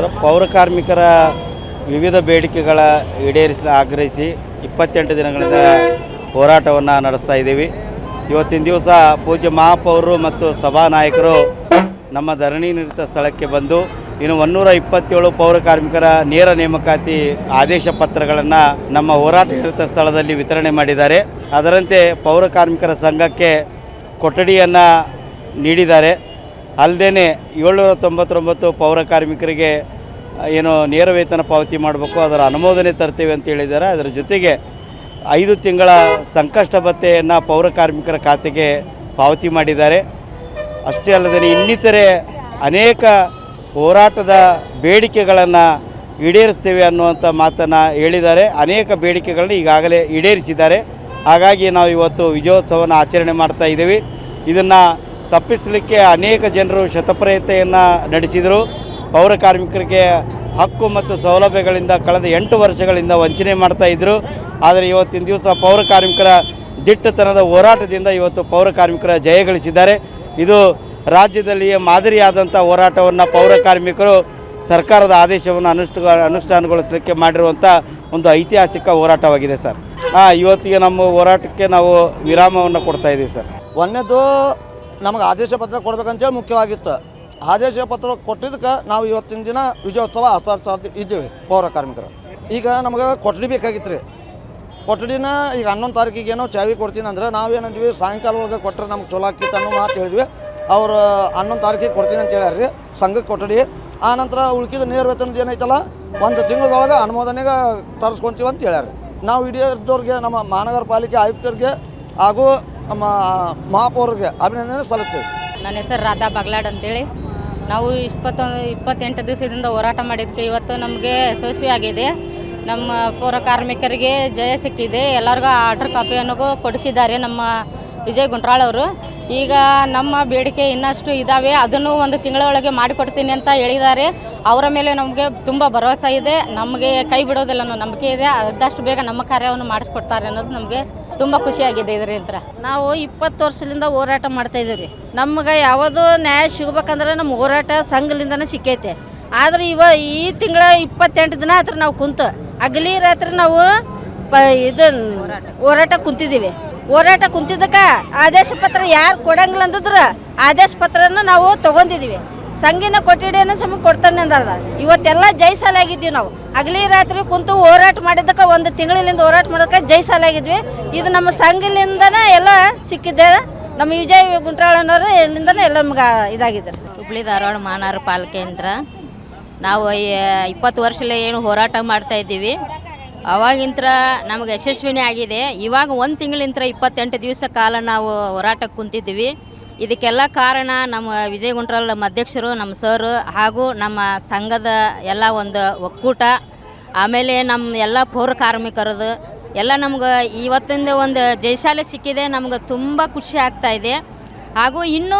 Sir, ಪೌರ ಕಾರ್ಮಿಕರ ವಿವಿಧ ಬೇಡಿಕೆಗಳ ಈಡೇರಿಸಲು ಆಗ್ರಹಿಸಿ ಇಪ್ಪತ್ತೆಂಟು ದಿನಗಳಿಂದ ಹೋರಾಟವನ್ನು ನಡೆಸ್ತಾ ಇದ್ದೀವಿ. ಇವತ್ತಿನ ದಿವಸ ಪೂಜ್ಯ ಮಹಾಪೌರರು ಮತ್ತು ಸಭಾನಾಯಕರು ನಮ್ಮ ಧರಣಿ ನಿರತ ಸ್ಥಳಕ್ಕೆ ಬಂದು ಇನ್ನು ಒನ್ನೂರ ಇಪ್ಪತ್ತೇಳು ಪೌರ ಕಾರ್ಮಿಕರ ನೇರ ನೇಮಕಾತಿ ಆದೇಶ ಪತ್ರಗಳನ್ನು ನಮ್ಮ ಹೋರಾಟ ನಿರತ ಸ್ಥಳದಲ್ಲಿ ವಿತರಣೆ ಮಾಡಿದ್ದಾರೆ. ಅದರಂತೆ ಪೌರ ಕಾರ್ಮಿಕರ ಸಂಘಕ್ಕೆ ಕೊಠಡಿಯನ್ನು ನೀಡಿದ್ದಾರೆ. ಅಲ್ಲದೆ ಏಳ್ನೂರ ತೊಂಬತ್ತೊಂಬತ್ತು ಪೌರ ಕಾರ್ಮಿಕರಿಗೆ ಏನು ನೇರ ವೇತನ ಪಾವತಿ ಮಾಡಬೇಕು, ಅದರ ಅನುಮೋದನೆ ತರ್ತೇವೆ ಅಂತ ಹೇಳಿದ್ದಾರೆ. ಅದರ ಜೊತೆಗೆ ಐದು ತಿಂಗಳ ಸಂಕಷ್ಟ ಭತ್ತೆಯನ್ನು ಪೌರ ಕಾರ್ಮಿಕರ ಖಾತೆಗೆ ಪಾವತಿ ಮಾಡಿದ್ದಾರೆ. ಅಷ್ಟೇ ಅಲ್ಲದೆ ಇನ್ನಿತರೆ ಅನೇಕ ಹೋರಾಟದ ಬೇಡಿಕೆಗಳನ್ನು ಈಡೇರಿಸ್ತೇವೆ ಅನ್ನುವಂಥ ಮಾತನ್ನು ಹೇಳಿದ್ದಾರೆ. ಅನೇಕ ಬೇಡಿಕೆಗಳನ್ನ ಈಗಾಗಲೇ ಈಡೇರಿಸಿದ್ದಾರೆ. ಹಾಗಾಗಿ ನಾವು ಇವತ್ತು ವಿಜಯೋತ್ಸವನ ಆಚರಣೆ ಮಾಡ್ತಾ ಇದ್ದೀವಿ. ಇದನ್ನು ತಪ್ಪಿಸಲಿಕ್ಕೆ ಅನೇಕ ಜನರು ಶತಪ್ರಯತ್ನೆಯನ್ನು ನಡೆಸಿದರು. ಪೌರ ಕಾರ್ಮಿಕರಿಗೆ ಹಕ್ಕು ಮತ್ತು ಸೌಲಭ್ಯಗಳಿಂದ ಕಳೆದ ಎಂಟು ವರ್ಷಗಳಿಂದ ವಂಚನೆ ಮಾಡ್ತಾ ಇದ್ದರು ಆದರೆ ಇವತ್ತಿನ ದಿವಸ ಪೌರ ಕಾರ್ಮಿಕರ ದಿಟ್ಟತನದ ಹೋರಾಟದಿಂದ ಇವತ್ತು ಪೌರ ಕಾರ್ಮಿಕರ ಜಯಗಳಿಸಿದ್ದಾರೆ ಇದು ರಾಜ್ಯದಲ್ಲಿಯೇ ಮಾದರಿಯಾದಂಥ ಹೋರಾಟವನ್ನು ಪೌರ ಕಾರ್ಮಿಕರು ಸರ್ಕಾರದ ಆದೇಶವನ್ನು ಅನುಷ್ಠ ಅನುಷ್ಠಾನಗೊಳಿಸಲಿಕ್ಕೆ ಮಾಡಿರುವಂಥ ಒಂದು ಐತಿಹಾಸಿಕ ಹೋರಾಟವಾಗಿದೆ ಸರ್. ಹಾಂ ಇವತ್ತಿಗೆ ನಮ್ಮ ಹೋರಾಟಕ್ಕೆ ನಾವು ವಿರಾಮವನ್ನು ಕೊಡ್ತಾ ಇದ್ದೀವಿ ಸರ್. ಒಂದನೇದು ನಮಗೆ ಆದೇಶ ಪತ್ರ ಕೊಡ್ಬೇಕಂತೇಳಿ ಮುಖ್ಯವಾಗಿತ್ತು. ಆದೇಶ ಪತ್ರ ಕೊಟ್ಟಿದ್ದಕ್ಕೆ ನಾವು ಇವತ್ತಿನ ದಿನ ವಿಜಯೋತ್ಸವ ಆಚರಿಸ್ತಾ ಇದ್ದೀವಿ ಪೌರ ಕಾರ್ಮಿಕರು. ಈಗ ನಮಗೆ ಕೊಠಡಿ ಬೇಕಾಗಿತ್ತು ರೀ ಕೊಠಡಿನ ಈಗ ಹನ್ನೊಂದು ತಾರೀಕಿಗೆ ಏನೋ ಚಾವಿ ಕೊಡ್ತೀನಿ ಅಂದ್ರೆ ನಾವೇನಂದ್ವಿ ಸಾಯಂಕಾಲ ಒಳಗೆ ಕೊಟ್ಟರೆ ನಮ್ಗೆ ಚಲೋ ಆಕಿತ್ತು ಅನ್ನೋ ಮಾತು ಹೇಳಿದ್ವಿ. ಅವರು ಹನ್ನೊಂದು ತಾರೀಕಿಗೆ ಕೊಡ್ತೀನಿ ಅಂತ ಹೇಳ್ಯಾರ ರೀ ಸಂಘಕ್ಕೆ ಕೊಠಡಿ. ಆ ನಂತರ ಉಳ್ಕಿದ ನೇರ ವೇತನದ ಏನೈತಲ್ಲ, ಒಂದು ತಿಂಗಳೊಳಗೆ ಅನುಮೋದನೆಗೆ ತರಿಸ್ಕೊಂತೀವಿ ಅಂತ ಹೇಳ್ಯಾರ ನಾವು ಹಿಡಿಯೋದವ್ರಿಗೆ ನಮ್ಮ ಮಹಾನಗರ ಪಾಲಿಕೆ ಆಯುಕ್ತರಿಗೆ ಹಾಗೂ ನಮ್ಮ ಮಹಾಪೌರಿಗೆ ಅಭಿನಂದನೆ ಸಲ್ಲಿಸ್ತೀವಿ. ನನ್ನ ಹೆಸರು ರಾಧಾ ಬಗ್ಲಾಡ್ ಅಂತೇಳಿ. ನಾವು ಇಪ್ಪತ್ತೊಂದು, ಇಪ್ಪತ್ತೆಂಟು ದಿವಸದಿಂದ ಹೋರಾಟ ಮಾಡಿದ್ದಕ್ಕೆ ಇವತ್ತು ನಮಗೆ ಯಶಸ್ವಿ ಆಗಿದೆ. ನಮ್ಮ ಪೌರ ಕಾರ್ಮಿಕರಿಗೆ ಜಯ ಸಿಕ್ಕಿದೆ. ಎಲ್ಲರಿಗೂ ಆರ್ಡರ್ ಕಾಪಿಯನ್ನು ಕೊಡಿಸಿದ್ದಾರೆ ನಮ್ಮ ವಿಜಯ್ ಗುಂಟ್ರಾಳ್ ಅವರು. ಈಗ ನಮ್ಮ ಬೇಡಿಕೆ ಇನ್ನಷ್ಟು ಇದ್ದಾವೆ ಅದನ್ನು ಒಂದು ತಿಂಗಳೊಳಗೆ ಮಾಡಿಕೊಡ್ತೀನಿ ಅಂತ ಹೇಳಿದ್ದಾರೆ. ಅವರ ಮೇಲೆ ನಮಗೆ ತುಂಬ ಭರವಸೆ ಇದೆ. ನಮಗೆ ಕೈ ಬಿಡೋದಿಲ್ಲ ಅನ್ನೋ ನಂಬಿಕೆ ಇದೆ. ಆದಷ್ಟು ಬೇಗ ನಮ್ಮ ಕಾರ್ಯವನ್ನು ಮಾಡಿಸ್ಕೊಡ್ತಾರೆ ಅನ್ನೋದು ನಮಗೆ ತುಂಬ ಖುಷಿಯಾಗಿದೆ ಇದರಿಂದ ನಾವು ಇಪ್ಪತ್ತು ವರ್ಷದಿಂದ ಹೋರಾಟ ಮಾಡ್ತಾ ಇದೀವಿ ರೀ ನಮ್ಗೆ ಯಾವುದು ನ್ಯಾಯ ಸಿಗ್ಬೇಕಂದ್ರೆ ನಮ್ಮ ಹೋರಾಟ ಸಂಘಲಿಂದನೇ ಸಿಕ್ಕೈತೆ. ಆದ್ರೆ ಇವ ಈ ತಿಂಗಳ ಇಪ್ಪತ್ತೆಂಟು ದಿನ ಆದ್ರೆ ನಾವು ಕುಂತು ಅಗಲಿ ರಾತ್ರಿ ನಾವು ಇದು ಹೋರಾಟ ಕುಂತಿದ್ದೀವಿ. ಹೋರಾಟ ಕುಂತಿದ್ದಕ್ಕೆ ಆದೇಶ ಪತ್ರ ಯಾರು ಕೊಡಂಗಿಲ್ಲ ಅಂದಿದ್ರೆ ಆದೇಶ ಪತ್ರನ ನಾವು ತಗೊಂಡಿದ್ದೀವಿ. ಸಂಘಿನ ಕೊಠಡಿಯನ್ನು ಸಮ ಕೊಡ್ತಾನೆ ಅಂದಾರ. ಇವತ್ತೆಲ್ಲ ಜೈಸಾಲಾಗಿದ್ದೀವಿ ನಾವು. ಹಗಲಿ ರಾತ್ರಿ ಕುಂತು ಹೋರಾಟ ಮಾಡಿದ್ದಕ್ಕೆ ಒಂದು ತಿಂಗಳಿಂದ ಹೋರಾಟ ಮಾಡೋದಕ್ಕೆ ಜೈಸಾಲಾಗಿದ್ವಿ ಇದು ನಮ್ಮ ಸಂಘಲಿಂದನೇ ಎಲ್ಲ ಸಿಕ್ಕಿದ್ದೆ ನಮ್ಮ ವಿಜಯ್ ಗುಂಟ್ರಾಳನವರು ಇಲ್ಲಿಂದನೇ ಎಲ್ಲ ನಮ್ಗೆ ಇದಾಗಿದ್ದಾರೆ ಹುಬ್ಳಿ ಧಾರವಾಡ ಮಾನಾರ ಪಾಲಿಕೆಯಿಂದ ನಾವು ಇಪ್ಪತ್ತು ವರ್ಷಲೇ ಏನು ಹೋರಾಟ ಮಾಡ್ತಾ ಇದ್ದೀವಿ. ಅವಾಗಿಂತ್ರ ನಮಗೆ ಯಶಸ್ವಿನಿ ಆಗಿದೆ. ಇವಾಗ ಒಂದು ತಿಂಗಳಿಂತ್ರ ಇಪ್ಪತ್ತೆಂಟು ದಿವಸ ಕಾಲ ನಾವು ಹೋರಾಟಕ್ಕೆ ಕುಂತಿದ್ದೀವಿ. ಇದಕ್ಕೆಲ್ಲ ಕಾರಣ ನಮ್ಮ ವಿಜಯ ಗುಂಟ್ರಾಲ್ ನಮ್ಮ ಅಧ್ಯಕ್ಷರು, ನಮ್ಮ ಸರ್ ಹಾಗೂ ನಮ್ಮ ಸಂಘದ ಎಲ್ಲ ಒಂದು ಒಕ್ಕೂಟ. ಆಮೇಲೆ ನಮ್ಮ ಎಲ್ಲ ಪೌರ ಕಾರ್ಮಿಕರದು. ಎಲ್ಲ ನಮ್ಗೆ ಇವತ್ತಿಂದ ಒಂದು ಜಯಶಾಲೆ ಸಿಕ್ಕಿದೆ, ನಮ್ಗೆ ತುಂಬ ಖುಷಿ ಆಗ್ತಾ ಇದೆ. ಹಾಗೂ ಇನ್ನೂ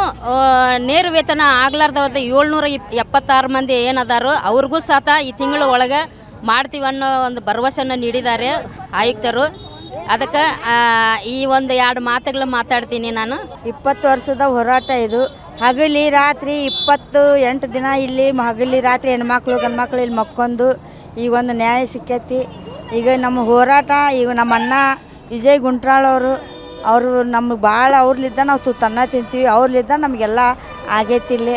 ನೇರ ವೇತನ ಆಗ್ಲಾರ್ದವ್ರದ್ದು ಏಳ್ನೂರ ಇಪ್, ಎಪ್ಪತ್ತಾರು ಮಂದಿ ಏನದಾರೋ ಅವ್ರಿಗೂ ಸಹ ಈ ತಿಂಗಳ ಒಳಗೆ ಮಾಡ್ತೀವಿ ಅನ್ನೋ ಒಂದು ಭರವಸೆಯನ್ನು ನೀಡಿದ್ದಾರೆ ಆಯುಕ್ತರು. ಅದಕ್ಕೆ ಈ ಒಂದು ಎರಡು ಮಾತುಗಳು ಮಾತಾಡ್ತೀನಿ ನಾನು. ಇಪ್ಪತ್ತು ವರ್ಷದ ಹೋರಾಟ ಇದು. ಹಗಲಿ ರಾತ್ರಿ ಇಪ್ಪತ್ತು ಎಂಟು ದಿನ ಇಲ್ಲಿ ಹಗಲಿ ರಾತ್ರಿ ಹೆಣ್ಮಕ್ಳು, ಗಂಡ್ಮಕ್ಳು ಇಲ್ಲಿ ಮಕ್ಕೊಂದು ಈಗ ಒಂದು ನ್ಯಾಯ ಸಿಕ್ಕೈತಿ. ಈಗ ನಮ್ಮ ಹೋರಾಟ, ಈಗ ನಮ್ಮ ಅಣ್ಣ ವಿಜಯ್ ಗುಂಟ್ರಾಳ್ ಅವರು ಅವರು ನಮಗೆ ಭಾಳ ಅವ್ರಲಿದ್ದ ನಾವು ತನ್ನ ತಿಂತೀವಿ. ಅವ್ರಲಿದ್ದ ನಮಗೆಲ್ಲ ಆಗೈತಿ ಇಲ್ಲಿ.